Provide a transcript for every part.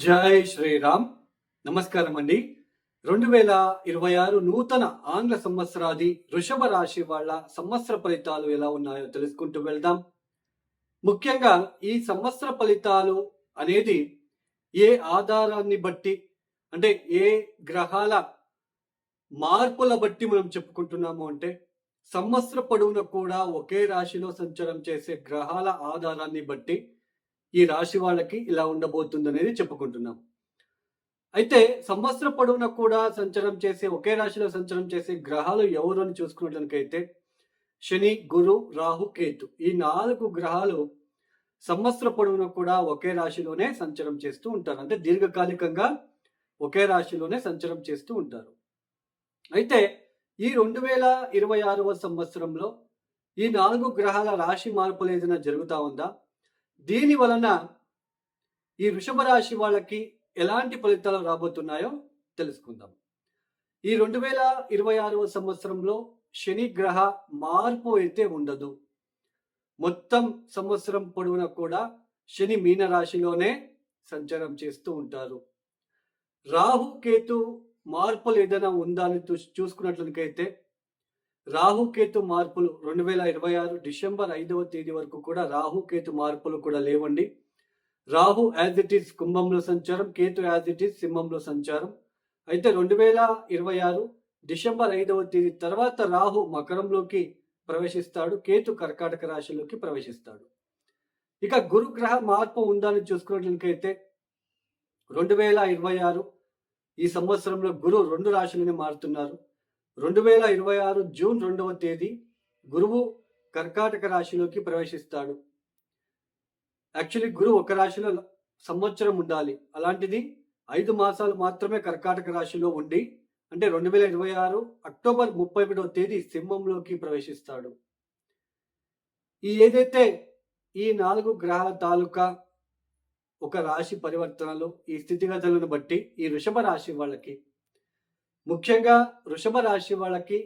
జై శ్రీరామ్. నమస్కారం అండి రెండు వేల ఇరవై ఆరు నూతన ఆంగ్ల సంవత్సరాది వృషభ రాశి వాళ్ళ సంవత్సర ఫలితాలు ఎలా ఉన్నాయో తెలుసుకుంటూ వెళ్దాం. ముఖ్యంగా ఈ సంవత్సర ఫలితాలు అనేది ఏ ఆధారాన్ని బట్టి అంటే ఏ గ్రహాల మార్పుల బట్టి మనం చెప్పుకుంటున్నాము అంటే సంవత్సర పొడవున కూడా ఒకే రాశిలో సంచారం చేసే గ్రహాల ఆధారాన్ని బట్టి ఈ రాశి వాళ్ళకి ఇలా ఉండబోతుంది అనేది చెప్పుకుంటున్నాం. అయితే సంవత్సర పొడవున కూడా సంచలనం చేసే ఒకే రాశిలో సంచలనం చేసే గ్రహాలు ఎవరు అని చూసుకున్నట్లయితే శని గురు రాహు కేతు. ఈ నాలుగు గ్రహాలు సంవత్సర పొడవున కూడా ఒకే రాశిలోనే సంచలనం చేస్తూ ఉంటారు. అంటే దీర్ఘకాలికంగా ఒకే రాశిలోనే సంచలనం చేస్తూ ఉంటారు. అయితే ఈ రెండు వేల ఇరవై ఆరవ సంవత్సరంలో ఈ నాలుగు గ్రహాల రాశి మార్పులు ఏదైనా జరుగుతూ ఉందా? దీని వలన ఈ వృషభ రాశి వాళ్ళకి ఎలాంటి ఫలితాలు రాబోతున్నాయో తెలుసుకుందాం. ఈ రెండు వేల ఇరవై ఆరవ సంవత్సరంలో శని గ్రహ మార్పు అయితే ఉండదు. మొత్తం సంవత్సరం పొడవునా కూడా శని మీన రాశిలోనే సంచారం చేస్తూ ఉంటారు. రాహు కేతు మార్పులు ఏదైనా ఉందా అని చూ- చూసుకున్నట్లయితే రాహుకేతు మార్పులు రెండు వేల ఇరవై ఆరు డిసెంబర్ ఐదవ తేదీ వరకు కూడా రాహుకేతు మార్పులు కూడా లేవండి. రాహు యాజ్ ఇట్ ఈస్ కుంభంలో సంచారం కేతు యాజ్ ఇట్ ఈస్ సింహంలో సంచారం. అయితే రెండు వేల ఇరవై ఆరు డిసెంబర్ ఐదవ తేదీ తర్వాత రాహు మకరంలోకి ప్రవేశిస్తాడు కేతు కర్కాటక రాశిలోకి ప్రవేశిస్తాడు. ఇక గురుగ్రహ మార్పు ఉందని చూసుకున్నట్లయితే రెండు వేల ఇరవై ఆరు ఈ సంవత్సరంలో గురు రెండు రాశులని మారుతున్నారు. రెండు వేల ఇరవై ఆరు జూన్ రెండవ తేదీ గురువు కర్కాటక రాశిలోకి ప్రవేశిస్తాడు. యాక్చువల్లీ గురువు ఒక రాశిలో సంవత్సరం ఉండాలి. అలాంటిది ఐదు మాసాలు మాత్రమే కర్కాటక రాశిలో ఉండి అంటే రెండు వేల ఇరవై ఆరు అక్టోబర్ ముప్పై ఒకటవ తేదీ సింహంలోకి ప్రవేశిస్తాడు. ఈ ఏదైతే ఈ నాలుగు గ్రహాల తాలూకా ఒక రాశి పరివర్తనలు ఈ స్థితిగతులను బట్టి ఈ వృషభ రాశి వాళ్ళకి ముఖ్యంగా వృషభ రాశి వాళ్ళకి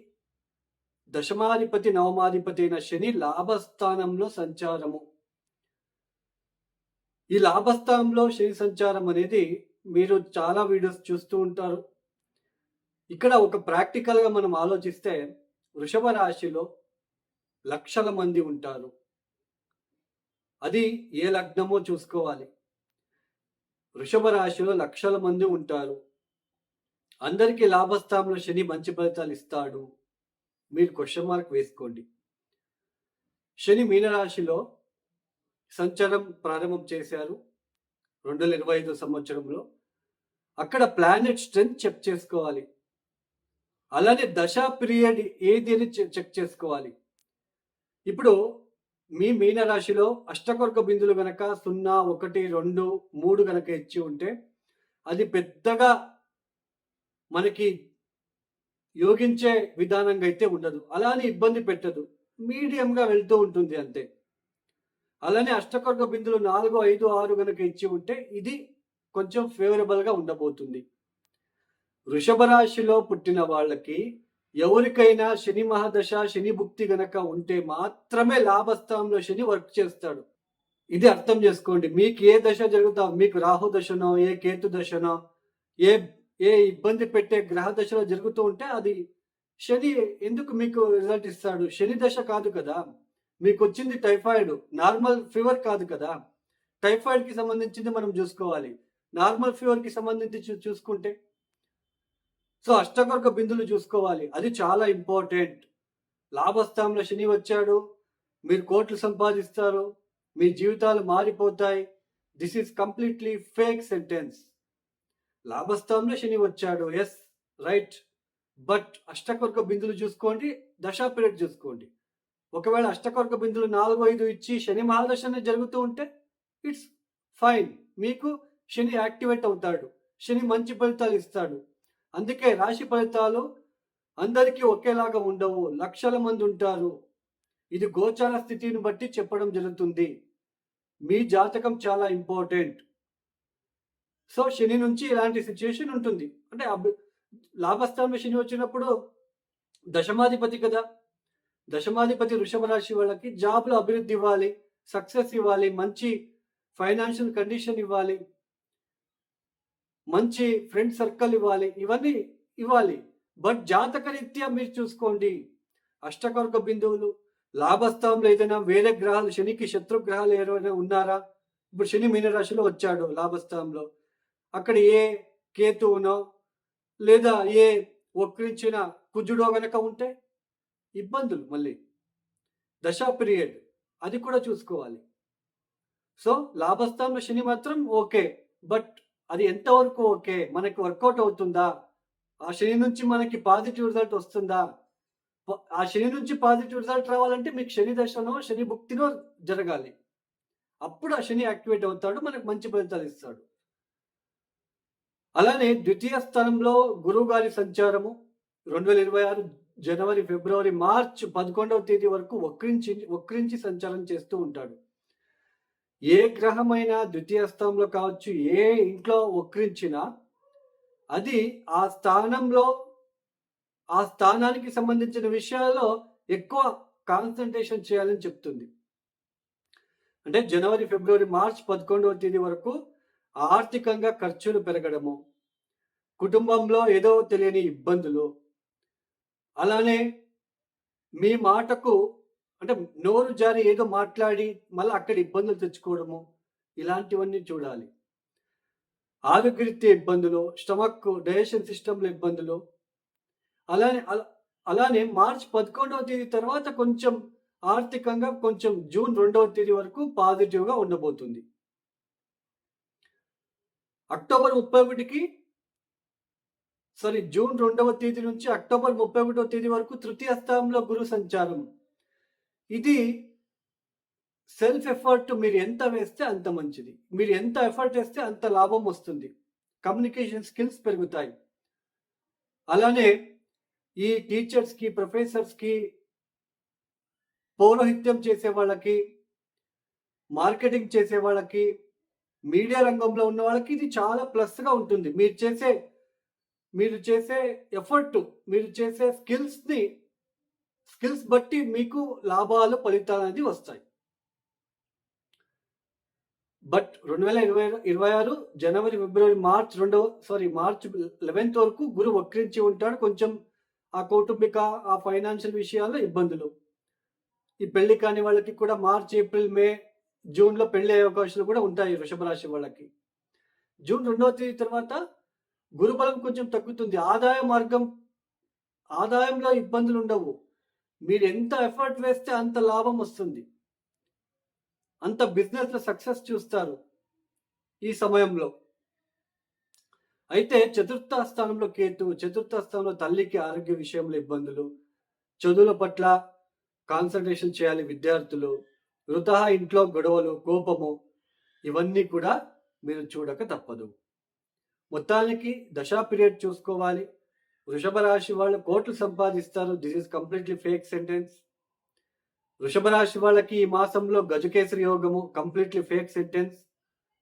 దశమాధిపతి నవమాధిపతి అయిన శని లాభస్థానంలో సంచారము. ఈ లాభస్థానంలో శని సంచారం అనేది మీరు చాలా వీడియోస్ చూస్తూ ఉంటారు. ఇక్కడ ఒక ప్రాక్టికల్గా మనం ఆలోచిస్తే వృషభ రాశిలో లక్షల మంది ఉంటారు. అది ఏ లగ్నమో చూసుకోవాలి. వృషభ రాశిలో లక్షల మంది ఉంటారు. అందరికీ లాభస్థానంలో శని మంచి ఫలితాలు ఇస్తాడు. మీరు క్వశ్చన్ మార్క్ వేసుకోండి. శని మీనరాశిలో సంచారం ప్రారంభం చేశారు. రెండు వేల ఇరవై ఐదు సంవత్సరంలో. అక్కడ ప్లానెట్ స్ట్రెంత్ చెక్ చేసుకోవాలి. అలానే దశా పీరియడ్ ఏది అని చెక్ చేసుకోవాలి. ఇప్పుడు మీ మీనరాశిలో అష్టకొర్క బిందులు గనక సున్నా ఒకటి రెండు మూడు గనక ఇచ్చి ఉంటే అది పెద్దగా మనకి యోగించే విధానంగా అయితే ఉండదు. అలానే ఇబ్బంది పెట్టదు. మీడియంగా వెళ్తూ ఉంటుంది అంతే. అలానే అష్టకర్గ బిందులు నాలుగు ఐదు ఆరు కనుక ఇచ్చి ఉంటే ఇది కొంచెం ఫేవరబుల్గా ఉండబోతుంది. వృషభ రాశిలో పుట్టిన వాళ్ళకి ఎవరికైనా శని మహాదశ శని భుక్తి గనక ఉంటే మాత్రమే లాభస్థానంలో శని వర్క్ చేస్తాడు. ఇది అర్థం చేసుకోండి. మీకు ఏ దశ జరుగుతా మీకు రాహు దశనో ఏ కేతు దశనో ఏ ఏ ఇబ్బంది పెట్టే గ్రహ దశలో జరుగుతూ ఉంటే అది శని ఎందుకు మీకు రిజల్ట్ ఇస్తాడు? శని దశ కాదు కదా. మీకు వచ్చింది టైఫాయిడ్. నార్మల్ ఫీవర్ కాదు కదా. టైఫాయిడ్కి సంబంధించింది మనం చూసుకోవాలి. నార్మల్ ఫీవర్కి సంబంధించి చూసుకుంటే. సో అష్టకొరక బిందులు చూసుకోవాలి. అది చాలా ఇంపార్టెంట్. లాభస్థానంలో శని వచ్చాడు. మీరు కోట్లు సంపాదిస్తారు. మీ జీవితాలు మారిపోతాయి. This is completely fake sentence. లాభస్థానంలో శని వచ్చాడు. ఎస్ రైట్ బట్ అష్టకొర్క బిందులు చూసుకోండి దశా పీరియడ్ చూసుకోండి. ఒకవేళ అష్టకొర్క బిందులు నాలుగు ఐదు ఇచ్చి శని మహాదశని జరుగుతూ ఉంటే ఇట్స్ ఫైన్ మీకు శని యాక్టివేట్ అవుతాడు. శని మంచి ఫలితాలు ఇస్తాడు. అందుకే రాశి ఫలితాలు అందరికీ ఒకేలాగా ఉండవు. లక్షల మంది ఉంటారు. ఇది గోచార స్థితిని బట్టి చెప్పడం జరుగుతుంది. మీ జాతకం చాలా ఇంపార్టెంట్ సో శని నుంచి ఇలాంటి సిచ్యుయేషన్ ఉంటుంది. అంటే అబ్- లాభస్థానంలో శని వచ్చినప్పుడు దశమాధిపతి కదా. దశమాధిపతి వృషభ రాశి వాళ్ళకి జాబ్లో అభివృద్ధి ఇవ్వాలి సక్సెస్ ఇవ్వాలి మంచి ఫైనాన్షియల్ కండిషన్ ఇవ్వాలి మంచి ఫ్రెండ్ సర్కిల్ ఇవ్వాలి ఇవన్నీ ఇవ్వాలి. బట్ జాతకరీత్యా మీరు చూసుకోండి. అష్టకర్గ బిందువులు లాభస్థానంలో ఏదైనా వేరే గ్రహాలు శనికి శత్రు గ్రహాలు ఏమైనా ఉన్నారా? ఇప్పుడు శని మీనరాశిలో వచ్చాడు లాభస్థానంలో. అక్కడ ఏ కేతువునో లేదా ఏ వక్రించిన కుజుడో వెనక ఉంటే? ఇబ్బందులు మళ్ళీ. దశా పీరియడ్. అది కూడా చూసుకోవాలి. సో లాభస్థానంలో శని మాత్రం ఓకే. బట్ అది ఎంతవరకు ఓకే? మనకి వర్కౌట్ అవుతుందా? ఆ శని నుంచి మనకి పాజిటివ్ రిజల్ట్ వస్తుందా? ఆ శని నుంచి పాజిటివ్ రిజల్ట్ రావాలంటే మీకు శని దశనో శని భుక్తినో జరగాలి. అప్పుడు ఆ శని యాక్టివేట్ అవుతాడు మనకు మంచి ఫలితాలు ఇస్తాడు. అలానే ద్వితీయ స్థానంలో గురువు గారి సంచారము రెండు వేల ఇరవై ఆరు జనవరి ఫిబ్రవరి మార్చ్ పదకొండవ తేదీ వరకు వక్రించి వక్రించి సంచారం చేస్తూ ఉంటాడు. ఏ గ్రహమైన ద్వితీయ స్థానంలో కావచ్చు ఏ ఇంట్లో వక్రించినా అది ఆ స్థానంలో ఆ స్థానానికి సంబంధించిన విషయాల్లో ఎక్కువ కాన్సన్ట్రేషన్ చేయాలని చెప్తుంది. అంటే జనవరి ఫిబ్రవరి మార్చ్ పదకొండవ తేదీ వరకు ఆర్థికంగా ఖర్చులు పెరగడము కుటుంబంలో ఏదో తెలియని ఇబ్బందులు అలానే మీ మాటకు అంటే నోరు జారి ఏదో మాట్లాడి మళ్ళీ అక్కడ ఇబ్బందులు తెచ్చుకోవడము ఇలాంటివన్నీ చూడాలి. ఆరోగ్యరీత్యా ఇబ్బందులు స్టమక్ డైజెషన్ సిస్టంలో ఇబ్బందులు అలానే అలానే మార్చ్ పదకొండవ తేదీ తర్వాత కొంచెం ఆర్థికంగా కొంచెం జూన్ రెండవ తేదీ వరకు పాజిటివ్గా ఉండబోతుంది. అక్టోబర్ ముప్పై ఒకటికి సారీ జూన్ రెండవ తేదీ నుంచి అక్టోబర్ ముప్పై ఒకటవ తేదీ వరకు తృతీయ స్థానంలో గురు సంచారం. ఇది సెల్ఫ్ ఎఫర్ట్ మీరు ఎంత వేస్తే అంత మంచిది. మీరు ఎంత ఎఫర్ట్ వేస్తే అంత లాభం వస్తుంది. కమ్యూనికేషన్ స్కిల్స్ పెరుగుతాయి. అలానే ఈ టీచర్స్కి ప్రొఫెసర్స్కి పౌరోహిత్యం చేసే వాళ్ళకి మార్కెటింగ్ చేసే వాళ్ళకి మీడియా రంగంలో ఉన్న వాళ్ళకి ఇది చాలా ప్లస్గా ఉంటుంది. మీరు చేసే మీరు చేసే ఎఫర్ట్ మీరు చేసే స్కిల్స్ని స్కిల్స్ బట్టి మీకు లాభాలు ఫలితాలు అనేది వస్తాయి. బట్ రెండు వేల ఇరవై ఇరవై ఆరు జనవరి ఫిబ్రవరి మార్చ్ రెండవ సారీ మార్చ్ లెవెన్త్ వరకు గురు వక్రించి ఉంటాడు. కొంచెం ఆ కౌటుంబిక ఆ ఫైనాన్షియల్ విషయాల్లో ఇబ్బందులు. ఈ పెళ్ళి కాని వాళ్ళకి కూడా మార్చ్ ఏప్రిల్ మే జూన్లో పెళ్ళి అయ్యే అవకాశాలు కూడా ఉంటాయి వృషభ రాశి వాళ్ళకి. జూన్ రెండవ తేదీ తర్వాత గురుబలం కొంచెం తగ్గుతుంది. ఆదాయ మార్గం ఆదాయంలో ఇబ్బందులు ఉండవు. మీరు ఎంత ఎఫర్ట్ వేస్తే అంత లాభం వస్తుంది. అంత బిజినెస్లో సక్సెస్ చూస్తారు ఈ సమయంలో. అయితే చతుర్థ స్థానంలో కేతు చతుర్థ స్థానంలో తల్లికి ఆరోగ్య విషయంలో ఇబ్బందులు చదువుల పట్ల కాన్సన్ట్రేషన్ చేయాలి విద్యార్థులు వృత ఇంట్లో గొడవలు కోపము ఇవన్నీ కూడా మీరు చూడక తప్పదు. మొత్తానికి దశా పీరియడ్ చూసుకోవాలి. వృషభ రాశి వాళ్ళు కోట్లు సంపాదిస్తారు. This is completely fake sentence వృషభ రాశి వాళ్ళకి ఈ మాసంలో గజకేసరి యోగము కంప్లీట్లీ ఫేక్ సెంటెన్స్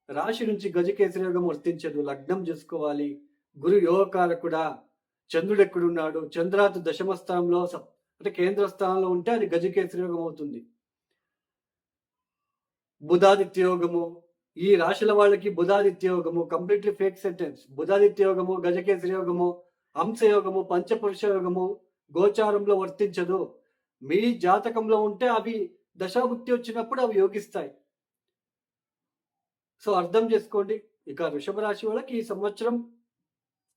రాశి నుంచి గజకేసరి యోగం వర్తించదు. లగ్నం చూసుకోవాలి. గురు యోగకారకుడా చంద్రుడు ఎక్కడున్నాడు? చంద్రాతు దశమ స్థానంలో అంటే కేంద్ర స్థానంలో ఉంటే అది గజకేసరి యోగం అవుతుంది. బుధాదిత్య యోగము ఈ రాశుల వాళ్ళకి బుధాదిత్య యోగము కంప్లీట్లీ ఫేక్ సెంటెన్స్. బుధాదిత్య యోగము గజకేసరి యోగము హంసయోగము పంచపురుష యోగము గోచారంలో వర్తించదు. మీ జాతకంలో ఉంటే అవి దశాభుక్తి వచ్చినప్పుడు అవి యోగిస్తాయి. సో అర్థం చేసుకోండి. ఇక వృషభ రాశి వాళ్ళకి ఈ సంవత్సరం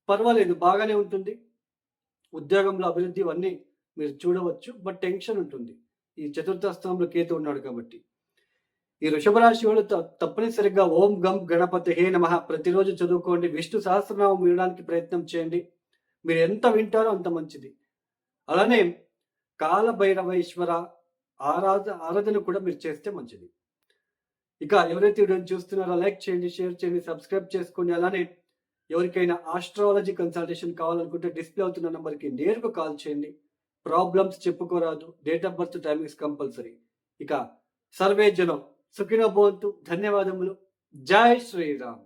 పర్వాలేదు బాగానే ఉంటుంది. ఉద్యోగంలో అభివృద్ధి ఇవన్నీ మీరు చూడవచ్చు బట్ టెన్షన్ ఉంటుంది. ఈ చతుర్థ స్థానంలో కేతు ఉన్నాడు కాబట్టి. ఈ వృషభ రాశి వాళ్ళు త- తప్పనిసరిగా ఓం గం గణపతి హే నమ. ప్రతిరోజు చదువుకోండి. విష్ణు సహస్రనామం వినడానికి ప్రయత్నం చేయండి. మీరు ఎంత వింటారో అంత మంచిది. అలానే కాలభైరవేశ్వర ఆరాధ ఆరాధన కూడా మీరు చేస్తే మంచిది. ఇక ఎవరైతే వీడియోని చూస్తున్నారో లైక్ చేయండి షేర్ చేయండి సబ్స్క్రైబ్ చేసుకోండి. అలానే ఎవరికైనా ఆస్ట్రాలజీ కన్సల్టేషన్ కావాలనుకుంటే డిస్ప్లే అవుతున్న నెంబర్కి నేరుగా కాల్ చేయండి. Problems చెప్పుకోరాదు. Date of birth timings compulsory. ఇక సర్వే జనం సుఖినో భవంతు. ధన్యవాదములు. జై శ్రీరామ్.